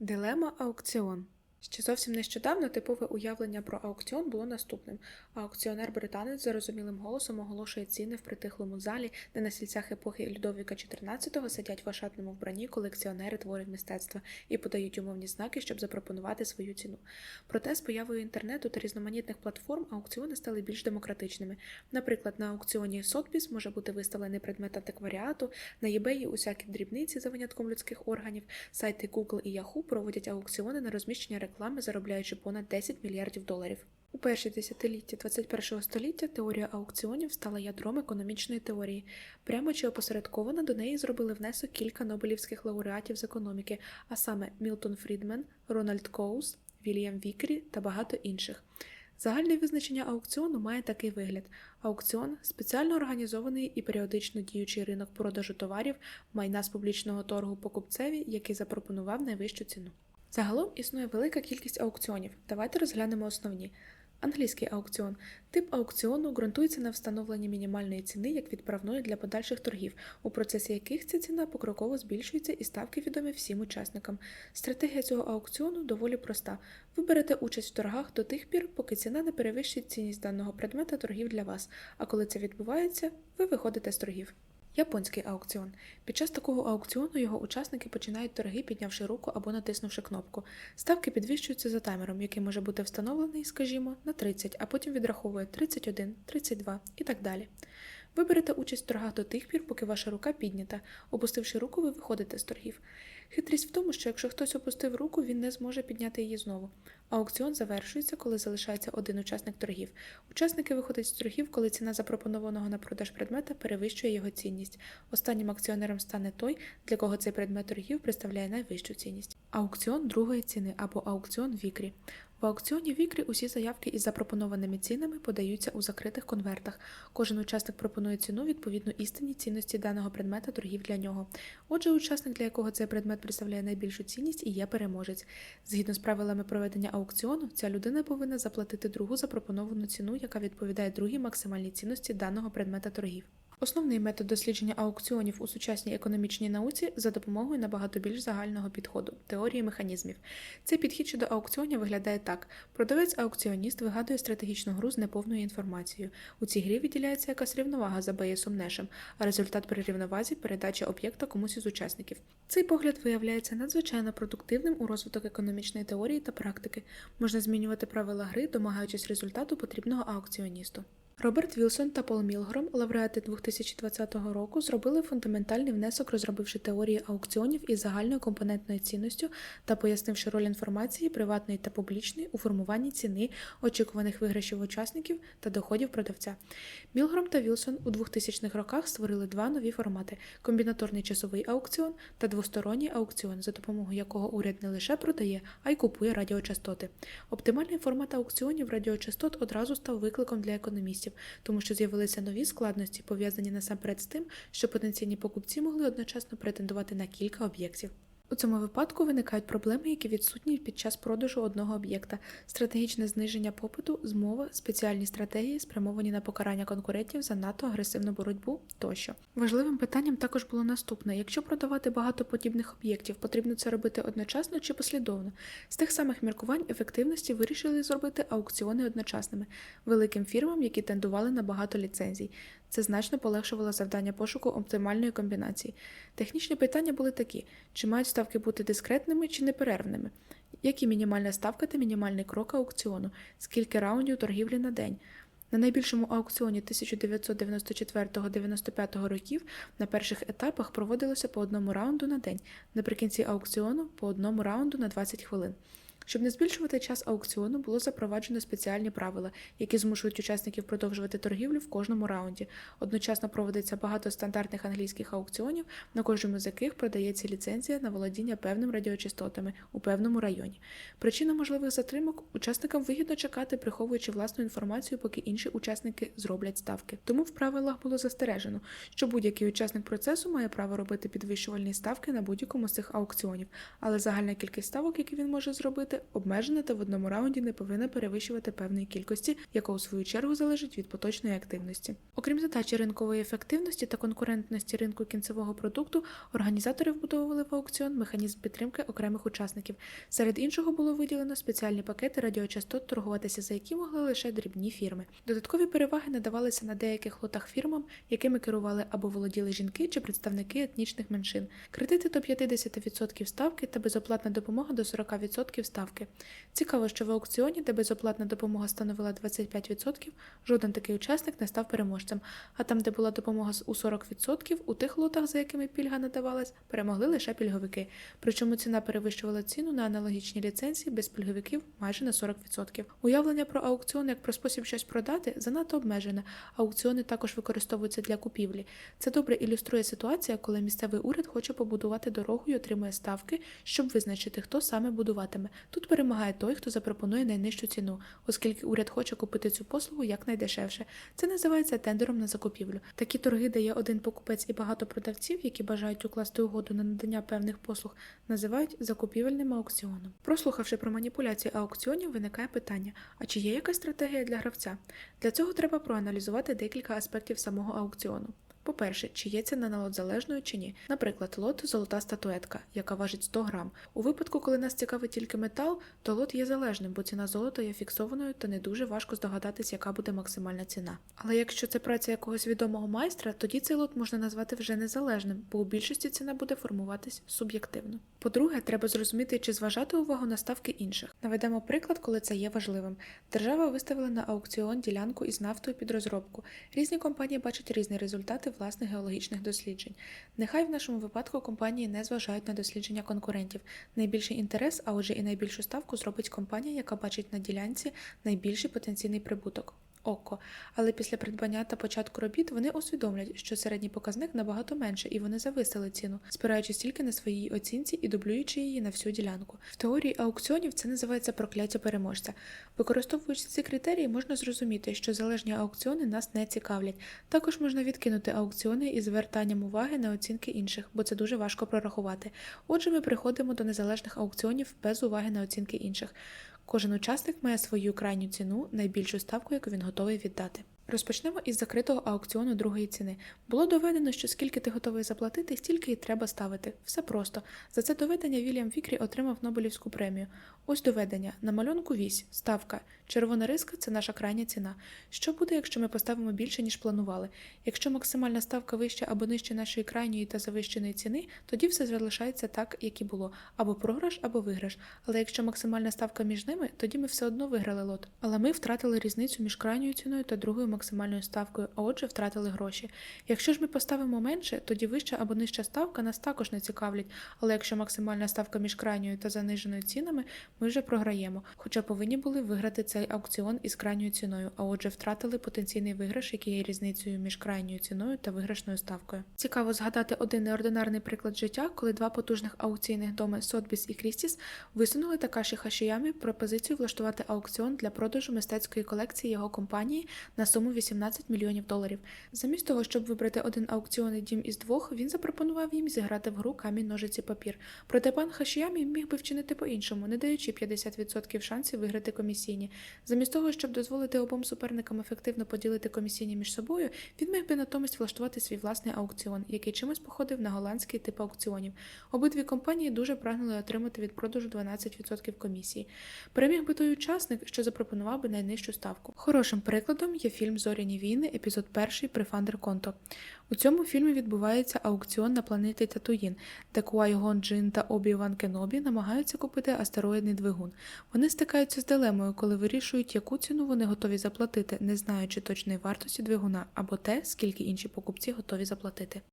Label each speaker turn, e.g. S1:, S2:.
S1: Дилема аукціон. Ще зовсім нещодавно типове уявлення про аукціон було наступним. Аукціонер-британець зарозумілим голосом оголошує ціни в притихлому залі, де на сільцях епохи Людовіка XIV сидять в ошатному вбранні колекціонери творів мистецтва і подають умовні знаки, щоб запропонувати свою ціну. Проте з появою інтернету та різноманітних платформ аукціони стали більш демократичними. Наприклад, на аукціоні Сотбіс може бути виставлений предмет антикваріату, на eBay усякі дрібниці за винятком людських органів, сайти Google і Yahoo проводять аукціони на розміщення реклами, заробляючи понад 10 мільярдів доларів. У перші десятиліття 21 століття теорія аукціонів стала ядром економічної теорії. Прямо чи опосередковано до неї зробили внесок кілька нобелівських лауреатів з економіки, а саме Мілтон Фрідмен, Рональд Коус, Вільям Вікрі та багато інших. Загальне визначення аукціону має такий вигляд: аукціон спеціально організований і періодично діючий ринок продажу товарів, майна з публічного торгу покупцеві, який запропонував найвищу ціну. Загалом існує велика кількість аукціонів. Давайте розглянемо основні. Англійський аукціон. Тип аукціону ґрунтується на встановленні мінімальної ціни як відправної для подальших торгів, у процесі яких ця ціна покроково збільшується і ставки відомі всім учасникам. Стратегія цього аукціону доволі проста. Ви берете участь в торгах до тих пір, поки ціна не перевищить цінність даного предмета торгів для вас, а коли це відбувається, ви виходите з торгів. Японський аукціон. Під час такого аукціону його учасники починають торги, піднявши руку або натиснувши кнопку. Ставки підвищуються за таймером, який може бути встановлений, скажімо, на 30, а потім відраховує 31, 32 і так далі. Ви берете участь в торгах до тих пір, поки ваша рука піднята. Опустивши руку, ви виходите з торгів. Хитрість в тому, що якщо хтось опустив руку, він не зможе підняти її знову. Аукціон завершується, коли залишається один учасник торгів. Учасники виходять з торгів, коли ціна запропонованого на продаж предмета перевищує його цінність. Останнім акціонером стане той, для кого цей предмет торгів представляє найвищу цінність. Аукціон другої ціни або аукціон вікрі. В аукціоні вікрі усі заявки із запропонованими цінами подаються у закритих конвертах. Кожен учасник пропонує ціну відповідно істинній цінності даного предмета торгів для нього. Отже, учасник, для якого цей предмет представляє найбільшу цінність, і є переможець. Згідно з правилами проведення аукціону, ця людина повинна заплатити другу запропоновану ціну, яка відповідає другій максимальній цінності даного предмета торгів. Основний метод дослідження аукціонів у сучасній економічній науці за допомогою набагато більш загального підходу теорії механізмів. Цей підхід щодо аукціонів виглядає так: продавець-аукціоніст вигадує стратегічну гру з неповною інформацією. У цій грі відділяється якась рівновага за Беєсом Нешем, а результат при рівновазі передача об'єкта комусь із учасників. Цей погляд виявляється надзвичайно продуктивним у розвиток економічної теорії та практики. Можна змінювати правила гри, домагаючись результату потрібного аукціоністу. Роберт Вілсон та Пол Мілгром, лауреати 2020 року, зробили фундаментальний внесок, розробивши теорії аукціонів із загальною компонентною цінністю та пояснивши роль інформації приватної та публічної у формуванні ціни, очікуваних виграшів учасників та доходів продавця. Мілгром та Вілсон у 2000-х роках створили два нові формати: комбінаторний часовий аукціон та двосторонній аукціон, за допомогою якого уряд не лише продає, а й купує радіочастоти. Оптимальний формат аукціонів радіочастот одразу став викликом для економістів тому що з'явилися нові складності, пов'язані насамперед з тим, що потенційні покупці могли одночасно претендувати на кілька об'єктів. У цьому випадку виникають проблеми, які відсутні під час продажу одного об'єкта, стратегічне зниження попиту, змова, спеціальні стратегії, спрямовані на покарання конкурентів за надто агресивну боротьбу тощо. Важливим питанням також було наступне: якщо продавати багато подібних об'єктів, потрібно це робити одночасно чи послідовно. З тих самих міркувань ефективності вирішили зробити аукціони одночасними великим фірмам, які тендували на багато ліцензій. Це значно полегшувало завдання пошуку оптимальної комбінації. Технічні питання були такі: чи мають ставки бути дискретними чи неперервними? Які мінімальна ставка та мінімальний крок аукціону? Скільки раундів торгівлі на день? На найбільшому аукціоні 1994-95 років на перших етапах проводилося по одному раунду на день, наприкінці аукціону по одному раунду на 20 хвилин. Щоб не збільшувати час аукціону, було запроваджено спеціальні правила, які змушують учасників продовжувати торгівлю в кожному раунді. Одночасно проводиться багато стандартних англійських аукціонів, на кожному з яких продається ліцензія на володіння певним радіочастотами у певному районі. Причина можливих затримок учасникам вигідно чекати, приховуючи власну інформацію, поки інші учасники зроблять ставки. Тому в правилах було застережено, що будь-який учасник процесу має право робити підвищувальні ставки на будь-якому з цих аукціонів, але загальна кількість ставок, які він може зробити, обмежена та в одному раунді не повинна перевищувати певної кількості, яка у свою чергу залежить від поточної активності. Окрім задачі ринкової ефективності та конкурентності ринку кінцевого продукту, організатори вбудовували в аукціон механізм підтримки окремих учасників. Серед іншого було виділено спеціальні пакети радіочастот, торгуватися за які могли лише дрібні фірми. Додаткові переваги надавалися на деяких лотах фірмам, якими керували або володіли жінки чи представники етнічних меншин, кредити до 50% ставки та безоплатна допомога до 40% ставки. Цікаво, що в аукціоні, де безоплатна допомога становила 25%, жоден такий учасник не став переможцем. А там, де була допомога у 40%, у тих лотах, за якими пільга надавалась, перемогли лише пільговики. Причому ціна перевищувала ціну на аналогічні ліцензії без пільговиків майже на 40%. Уявлення про аукціон як про спосіб щось продати занадто обмежене. Аукціони також використовуються для купівлі. Це добре ілюструє ситуація, коли місцевий уряд хоче побудувати дорогу і отримує ставки, щоб визначити, хто саме будуватиме. Тут перемагає той, хто запропонує найнижчу ціну, оскільки уряд хоче купити цю послугу якнайдешевше. Це називається тендером на закупівлю. Такі торги, де є один покупець і багато продавців, які бажають укласти угоду на надання певних послуг, називають закупівельним аукціоном. Прослухавши про маніпуляції аукціонів, виникає питання: а чи є якась стратегія для гравця? Для цього треба проаналізувати декілька аспектів самого аукціону. По-перше, чи є ціна на лот залежною чи ні. Наприклад, лот золота статуетка, яка важить 100 грам. У випадку, коли нас цікавить тільки метал, то лот є залежним, бо ціна золота є фіксованою та не дуже важко здогадатись, яка буде максимальна ціна. Але якщо це праця якогось відомого майстра, тоді цей лот можна назвати вже незалежним, бо у більшості ціна буде формуватись суб'єктивно. По-друге, треба зрозуміти, чи зважати увагу на ставки інших. Наведемо приклад, коли це є важливим. Держава виставила на аукціон ділянку із нафтою під розробку. Різні компанії бачать різні результати власних геологічних досліджень. Нехай в нашому випадку компанії не зважають на дослідження конкурентів. Найбільший інтерес, а отже і найбільшу ставку зробить компанія, яка бачить на ділянці найбільший потенційний прибуток. Око, але після придбання та початку робіт вони усвідомлять, що середній показник набагато менше, і вони зависили ціну, спираючись тільки на своїй оцінці і дублюючи її на всю ділянку. В теорії аукціонів це називається прокляття переможця. Використовуючи ці критерії, можна зрозуміти, що залежні аукціони нас не цікавлять. Також можна відкинути аукціони із звертанням уваги на оцінки інших, бо це дуже важко прорахувати. Отже, ми приходимо до незалежних аукціонів без уваги на оцінки інших. Кожен учасник має свою крайню ціну, найбільшу ставку, яку він готовий віддати. Розпочнемо із закритого аукціону другої ціни. Було доведено, що скільки ти готовий заплатити, стільки й треба ставити. Все просто. За це доведення Вільям Фікрі отримав Нобелівську премію. Ось доведення. На малюнку вісь, ставка. Червона риска це наша крайня ціна. Що буде, якщо ми поставимо більше, ніж планували? Якщо максимальна ставка вища або нижче нашої крайньої та завищеної ціни, тоді все залишається так, як і було, або програш, або виграш. Але якщо максимальна ставка між ними, тоді ми все одно виграли лот. Але ми втратили різницю між крайньою ціною та другою максимальною ставкою, а отже, втратили гроші. Якщо ж ми поставимо менше, тоді вища або нижча ставка нас також не цікавлять. Але якщо максимальна ставка між крайньою та заниженою цінами, ми вже програємо, хоча повинні були виграти цей аукціон із крайньою ціною, а отже, втратили потенційний виграш, який є різницею між крайньою ціною та виграшною ставкою. Цікаво згадати один неординарний приклад життя, коли два потужних аукційних доми Сотбіс і Крістіс висунули Такаші Хашіямі пропозицію влаштувати аукціон для продажу мистецької колекції його компанії на суму 18 мільйонів доларів. Замість того, щоб вибрати один аукціонний дім із двох, він запропонував їм зіграти в гру камінь ножиці папір. Проте пан Хашіямі міг би вчинити по-іншому, не даючи 50% шансів виграти комісійні. Замість того, щоб дозволити обом суперникам ефективно поділити комісійні між собою, він міг би натомість влаштувати свій власний аукціон, який чимось походив на голландський тип аукціонів. Обидві компанії дуже прагнули отримати від продажу 12% комісії. Переміг би той учасник, що запропонував би найнижчу ставку. Хорошим прикладом є фільм Зоряні війни, епізод перший при Конто. У цьому фільмі відбувається аукціон на планеті Татуїн, де Куайгон Джин та Обі Ван Кенобі намагаються купити астероїдний двигун. Вони стикаються з дилемою, коли вирішують, яку ціну вони готові заплатити, не знаючи точної вартості двигуна або те, скільки інші покупці готові заплатити.